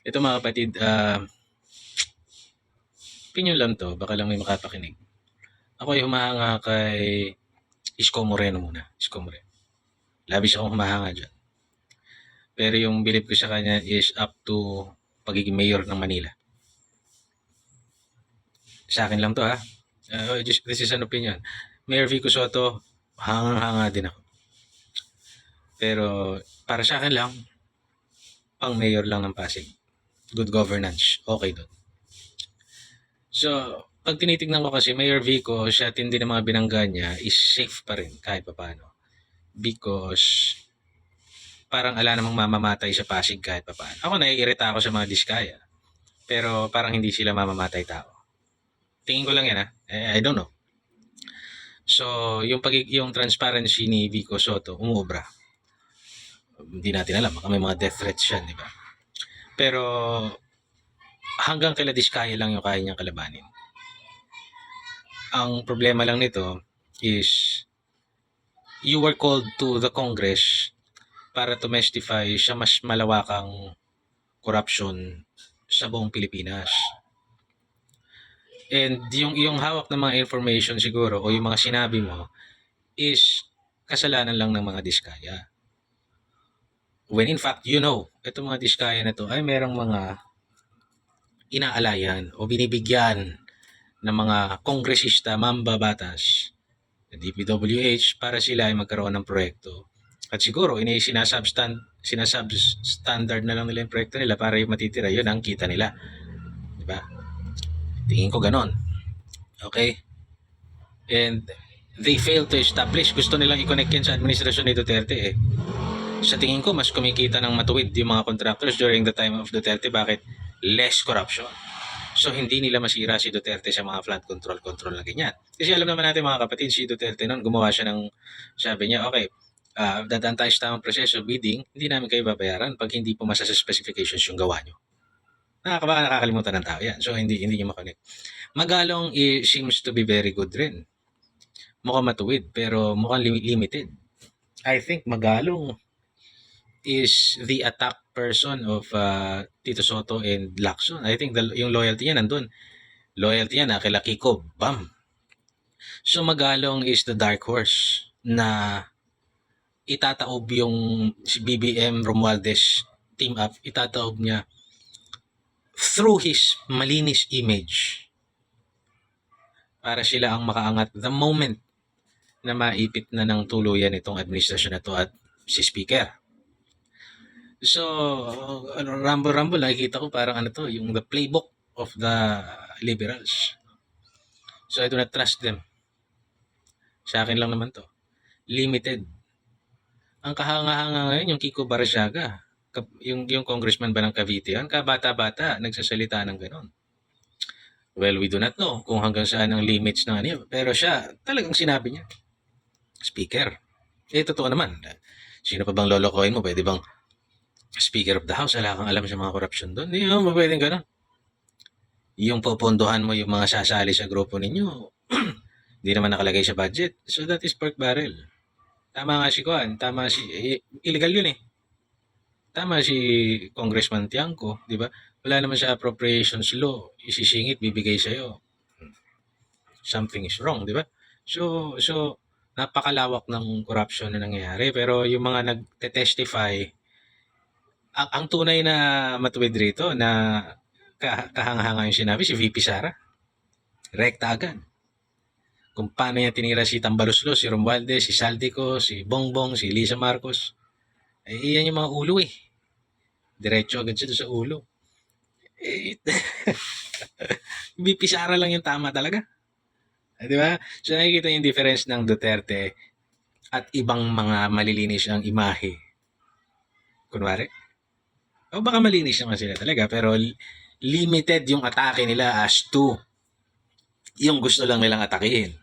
Ito mga kapatid, ah, opinion lang to, baka lang may makapakinig. Ako ay humahanga kay Isko Moreno muna. Isko Moreno. Labis akong humahanga dyan. Pero yung believe ko sa kanya is up to pagiging mayor ng Manila. Sa akin lang to ha. Uh, just, this is an opinion. Mayor Vico Soto, hangang-hanga din ako. Pero para sa akin lang, pang mayor lang ng Pasig. Good governance. Okay doon. So, pag tinitignan ko kasi, Mayor Vico, siya tindi ng mga binangga niya, is safe pa rin kahit papaano. Because parang ala namang mamamatay sa Pasig kahit papaano. Ako naiirita ako sa mga diskaya. Pero parang hindi sila mamamatay tao. Tingin ko lang yan ha. I don't know. So, yung, pag yung transparency ni Vico Soto, umubra. Hindi natin alam. Baka may mga death threats yan, di ba? Pero hanggang kila Diskaya lang yung kaya niyang kalabanin. Ang problema lang nito is you were called to the Congress para to testify sa mas malawakang corruption sa buong Pilipinas. And yung, yung hawak ng mga information siguro o yung mga sinabi mo is kasalanan lang ng mga diskaya. When in fact, you know, itong mga diskaya na to ay merong mga inaalayan o binibigyan ng mga kongresista, mambabatas, DPWH para sila ay magkaroon ng proyekto. At siguro, ini sinasubstand, sinasubstandard na lang nila yung proyekto nila para yung matitira yun ang kita nila. Di ba? Tingin ko ganon. Okay? And they fail to establish. Gusto nilang i-connect yan sa administrasyon ni Duterte eh. Sa tingin ko, mas kumikita ng matuwid yung mga contractors during the time of Duterte. Bakit? Less corruption. So, hindi nila masira si Duterte sa mga flood control, control na ganyan. Kasi alam naman natin mga kapatid, si Duterte noon, gumawa siya ng, sabi niya, okay, uh, dadaan tayo sa tamang proseso, bidding, hindi namin kayo babayaran pag hindi pumasa sa specifications yung gawa nyo. Nakakabaka nakakalimutan ng tao yan. So, hindi, hindi nyo makonect. Magalong eh, seems to be very good rin. Mukhang matuwid, pero mukhang lim- limited. I think Magalong is the attack person of uh, Tito Soto and Lacson. I think the, yung loyalty niya nandun. Loyalty niya na kay Kiko, bam. So Magalong is the dark horse na itataob yung si BBM Romualdez team up, itataob niya through his malinis image para sila ang makaangat the moment na maipit na ng tuluyan itong administrasyon na to at si Speaker. So, ano, rumble-rumble, nakikita ko parang ano to, yung the playbook of the liberals. So, I do not trust them. Sa akin lang naman to. Limited. Ang kahanga-hanga ngayon, yung Kiko Barasyaga, yung, yung congressman ba ng Cavite yan, kabata-bata, nagsasalita ng ganon. Well, we do not know kung hanggang saan ang limits ng ano. Pero siya, talagang sinabi niya. Speaker. Eh, totoo naman. Sino pa bang lolokohin mo? Pwede bang Speaker of the House, wala kang alam sa mga corruption doon. Hindi mo pwedeng ganun. Yung popondohan mo yung mga sasali sa grupo ninyo, hindi naman nakalagay sa budget. So that is pork barrel. Tama nga si Kuan, tama si, eh, illegal yun eh. Tama si Congressman Tiangco, di ba? Wala naman sa appropriations law, isisingit, bibigay sa'yo. Something is wrong, di ba? So, so, napakalawak ng corruption na nangyayari. Pero yung mga nagte-testify, ang, ang tunay na matuwid rito na kah- kahanga-hanga yung sinabi, si VP Sara. Rekta agad. Kung paano niya tinira si Tambaluslo, si Romualdez, si Saldico, si Bongbong, si Lisa Marcos. Eh, iyan yung mga ulo eh. Diretso agad siya sa ulo. Eh, VP Sara lang yung tama talaga. Eh, Di ba? So nakikita yung difference ng Duterte at ibang mga malilinis ang imahe. Kunwari. O baka malinis naman sila talaga, pero li- limited yung atake nila as to yung gusto lang nilang atakihin.